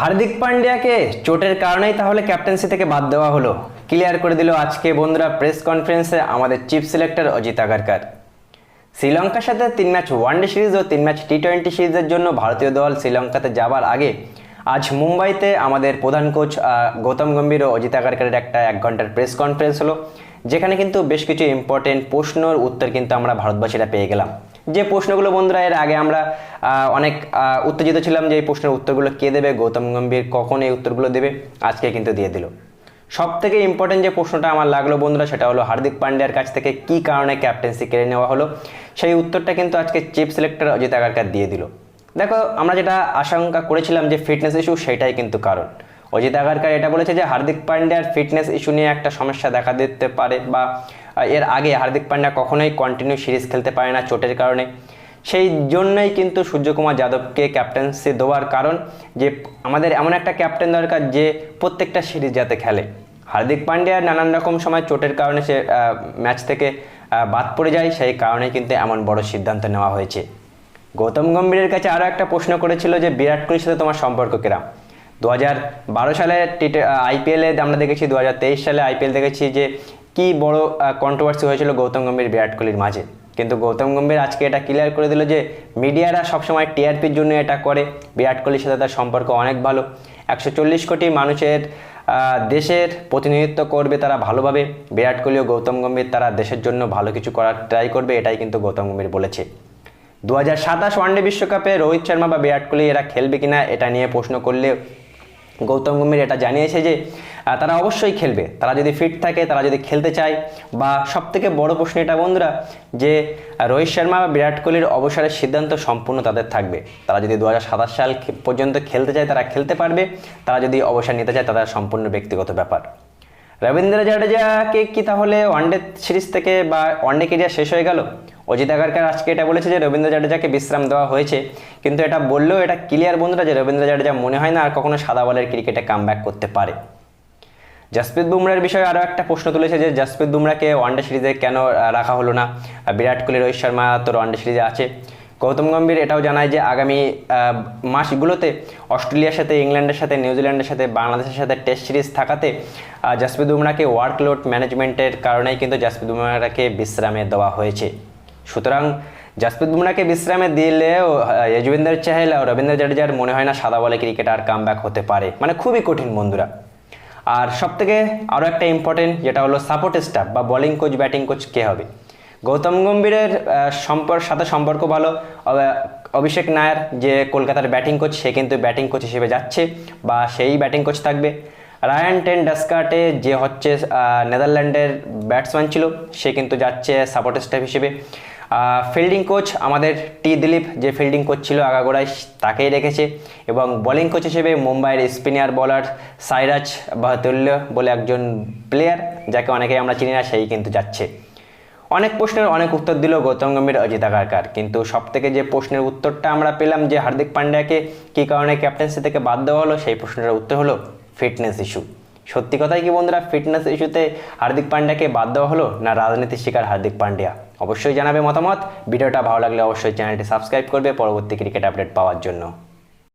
হার্দিক পান্ডিয়াকে চোটের কারণেই তাহলে ক্যাপ্টেন্সি থেকে বাদ দেওয়া হলো। ক্লিয়ার করে দিল আজকে বন্ধুরা প্রেস কনফারেন্সে আমাদের চিফ সিলেক্টর অজিত আগারকার। শ্রীলঙ্কার সাথে তিন ম্যাচ ওয়ানডে সিরিজ ও তিন ম্যাচ টি টোয়েন্টি সিরিজের জন্য ভারতীয় দল শ্রীলঙ্কাতে যাবার আগে আজ মুম্বাইতে আমাদের প্রধান কোচ গৌতম গম্ভীর ও অজিত আগারকারের একটা এক ঘণ্টার প্রেস কনফারেন্স হলো। যেখানে কিন্তু বেশ কিছু ইম্পর্টেন্ট প্রশ্নর উত্তর কিন্তু আমরা ভারতবাসীরা পেয়ে গেলাম। যে প্রশ্নগুলো বন্ধুরা, এর আগে আমরা অনেক উত্তেজিত ছিলাম যে এই প্রশ্নের উত্তরগুলো কে দেবে, গৌতম গম্ভীর কখন এই উত্তরগুলো দেবে, আজকে কিন্তু দিয়ে দিল। সব থেকে ইম্পর্টেন্ট যে প্রশ্নটা আমার লাগল বন্ধুরা, সেটা হলো হার্দিক পান্ডিয়ার কাছ থেকে কি কারণে ক্যাপ্টেন্সি কেড়ে নেওয়া হলো, সেই উত্তরটা কিন্তু আজকে চিফ সিলেক্টর অজিত আগারকার দিয়ে দিল। দেখো, আমরা যেটা আশঙ্কা করেছিলাম যে ফিটনেস ইস্যু সেটাই কিন্তু কারণ। অজিত আগারকার এটা বলেছে যে হার্দিক পান্ডিয়ার ফিটনেস ইস্যু নিয়ে একটা সমস্যা দেখা দিতে পারে বা এর আগে হার্দিক পান্ডিয়া কখনোই কন্টিনিউ সিরিজ খেলতে পারে না চোটের কারণে। সেই জন্যই কিন্তু সূর্যকুমার যাদবকে ক্যাপ্টেন্সি দেওয়ার কারণ যে, আমাদের এমন একটা ক্যাপ্টেন দরকার যে প্রত্যেকটা সিরিজ যাতে খেলে। হার্দিক পান্ডিয়ার নানান রকম সময় চোটের কারণে সে ম্যাচ থেকে বাদ পড়ে যায়, সেই কারণেই কিন্তু এমন বড় সিদ্ধান্ত নেওয়া হয়েছে। গৌতম গম্ভীরের কাছে আরও একটা প্রশ্ন করেছিল যে, বিরাট কোহলির সাথে তোমার সম্পর্ক কিরাম? দু হাজার বারো সালে টি আইপিএলে আমরা দেখেছি দু হাজার তেইশ সালে আইপিএল দেখেছি যে কি বড় কন্ট্রোভার্সি হয়েছিল গৌতম গম্ভীর, বিরাট কোহলির মাঝে? কিন্তু গৌতম গম্ভীর আজকে এটা ক্লিয়ার করে দিল যে মিডিয়ারা সবসময় টিআরপির জন্য এটা করে। বিরাট কোহলির সাথে তার সম্পর্ক অনেক ভালো। একশো চল্লিশ কোটি মানুষের দেশের প্রতিনিধিত্ব করবে তারা ভালোভাবে। বিরাট কোহলি ও গৌতম গম্ভীর তারা দেশের জন্য ভালো কিছু করার ট্রাই করবে, এটাই কিন্তু গৌতম গম্ভীর বলেছে। দু হাজার সাতাশ ওয়ানডে বিশ্বকাপে রোহিত শর্মা বা বিরাট কোহলি এরা খেলবে কিনা, এটা নিয়ে প্রশ্ন করলে গৌতম গম্ভীর এটা জানিয়েছে যে তারা অবশ্যই খেলবে। তারা যদি ফিট থাকে, তারা যদি খেলতে চায়, বা সব থেকে বড় প্রশ্ন এটা বন্ধুরা, যে রোহিত শর্মা বা বিরাট কোহলির অবসরের সিদ্ধান্ত সম্পূর্ণ তাদের থাকবে। তারা যদি দু হাজার সাতাশ সাল পর্যন্ত খেলতে চায়, তারা খেলতে পারবে। তারা যদি অবসর নিতে চায়, তাদের সম্পূর্ণ ব্যক্তিগত ব্যাপার। রবীন্দ্র জাডেজাকে কি তাহলে ওয়ানডে সিরিজ থেকে বা ওয়ানডে কেরিয়ার শেষ হয়ে গেল? অজিত আগারকার আজকে এটা বলেছে যে রবীন্দ্র জাডেজাকে বিশ্রাম দেওয়া হয়েছে। কিন্তু এটা বললেও এটা ক্লিয়ার বন্ধুরা যে রবীন্দ্র জাডেজা মনে হয় না আর কখনো সাদা বলের ক্রিকেটে কাম করতে পারে। জাসপ্রীত বুমরার বিষয়ে আরও একটা প্রশ্ন তুলেছে যে জাসপ্রীত বুমরাকে ওয়ানডে সিরিজে কেন রাখা হলো না? বিরাট কোহলি, রোহিত শর্মা তো ওয়ানডে সিরিজে আছে। গৌতম গম্ভীর এটাও জানায় যে আগামী মাসগুলোতে অস্ট্রেলিয়ার সাথে, ইংল্যান্ডের সাথে, নিউজিল্যান্ডের সাথে, বাংলাদেশের সাথে টেস্ট সিরিজ থাকাতে জাসপ্রীত বুমরাকে ওয়ার্কলোড ম্যানেজমেন্টের কারণেই কিন্তু জাসপ্রীত বুমরাকে বিশ্রামে দেওয়া হয়েছে। সুতরাং জাসপ্রীত বুমরাকে বিশ্রামে দিলেও যজুবেন্দ্র চাহেল ও রবীন্দ্র জাডেজার মনে হয় না সাদা বলে ক্রিকেট আর কাম হতে পারে। মানে খুবই কঠিন বন্ধুরা। আর সব থেকে আরও একটা ইম্পর্টেন্ট যেটা হলো সাপোর্ট স্টাফ বা বোলিং কোচ ব্যাটিং কোচ কে হবে? গৌতম গম্ভীরের সম্পর্ক সাথে সম্পর্ক ভালো। অভিষেক নায়ার যে কলকাতার ব্যাটিং কোচ সে কিন্তু ব্যাটিং কোচ হিসেবে যাচ্ছে বা সেই ব্যাটিং কোচ থাকবে। রায়ান টেন ডাস্কাটে যে হচ্ছে নেদারল্যান্ডের ব্যাটসম্যান ছিল, সে কিন্তু যাচ্ছে সাপোর্ট স্টাফ হিসেবে। ফিল্ডিং কোচ আমাদের টি দিলীপ, যে ফিল্ডিং কোচ ছিল আগাগোড়ায় তাকেই রেখেছে। এবং বোলিং কোচ হিসেবে মুম্বাইয়ের স্পিনার বলার সাইরাজ বাহাতুল্য বলে একজন প্লেয়ার যাকে অনেকেই আমরা চিনি না, সেই কিন্তু যাচ্ছে। অনেক প্রশ্নের অনেক উত্তর দিল গৌতম গম্ভীর, অজিত আগারকার কিন্তু সব থেকে যে প্রশ্নের উত্তরটা আমরা পেলাম যে হার্দিক পান্ডিয়াকে কী কারণে ক্যাপ্টেন্সি থেকে বাদ দেওয়া হলো, সেই প্রশ্নের উত্তর হলো ফিটনেস ইস্যু সত্যি কথাই কি বন্ধুরা ফিটনেস ইস্যুতে হার্দিক পান্ডিয়াকে বাদ দেওয়া হলো না রাজনীতির শিকার হার্দিক পান্ডিয়া? অবশ্যই জানাবে মতামত। ভিডিওটা ভালো লাগলে অবশ্যই চ্যানেলটি সাবস্ক্রাইব করবে। পরবর্তী ক্রিকেট আপডেট পাওয়ার জন্য।